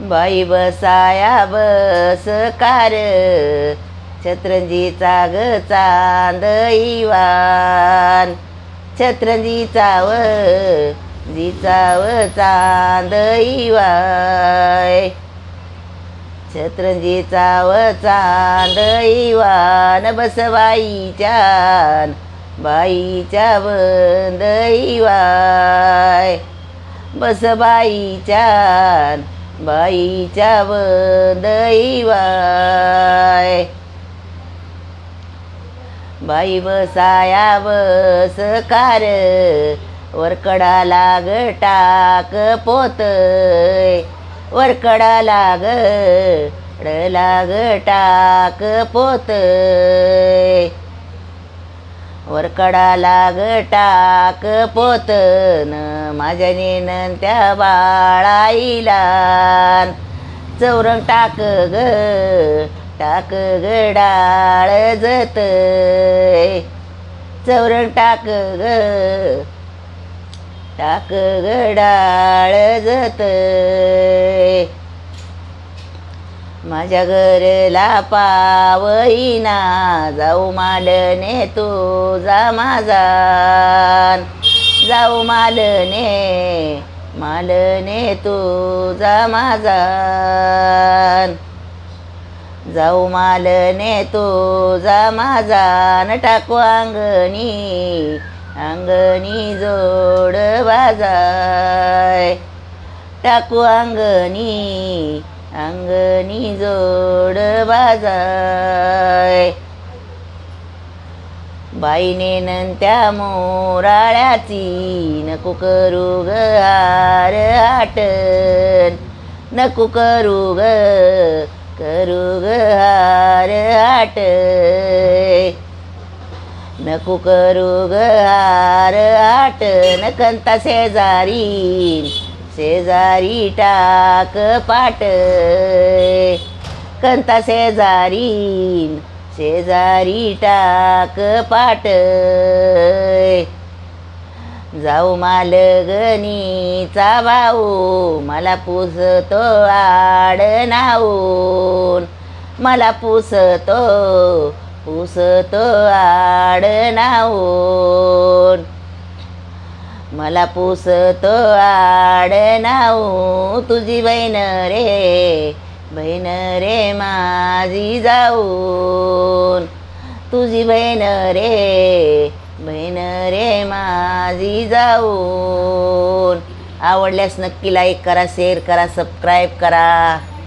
बाई बसाया bus car छत्रंजीचा ग चांद इवान छत्रंजीचा व जीचाव चांद इवाय छत्रंजीचा व चांद इवान बसबाईच्यान बाईच्या बंद इवाय बसबाईच्यान बाईच्या बंद इवाय बाई बसाया बस कार वरकडा लाग टाक पोत वरकडा लाग लाग टाक पोत वरकडाला टाक पोतन. माझ्या नेन त्या बाळाईला. चौरंग टाक ग टाक गडाळ जत चौरंग टाक ग टाक गडाळ जत माझ्या घरला पावईना जाऊ मालने तुझा माझा. जाऊ मालने मालने तुझा माझा. जाऊ मालने तुझा माझा. न टाकू अंगणी अंगणी जोड बाजाय. टाकू अंगणी अंगणी जोड बाजाय. बाईने नंत्या मोराळ्याची नको करू ग हार आटन नको करू ग करू ग हार आट नको करू ग हार आटन कंता शेजारी. शेजारी टाक पाट. कंता शेजारी शेजारी टाक पाट. जाऊ मालगणीचा भाऊ मला पुसतो आड नाऊन मला पुसतो पुसतो आड नाऊन मला पुसतो आड नाऊ तुझी बहीण रे बहीण रे माझी जाऊन. तुझी बहीण रे बहीण रे माझी जाऊन. आवडल्यास नक्की लाईक करा शेअर करा सबस्क्राईब करा.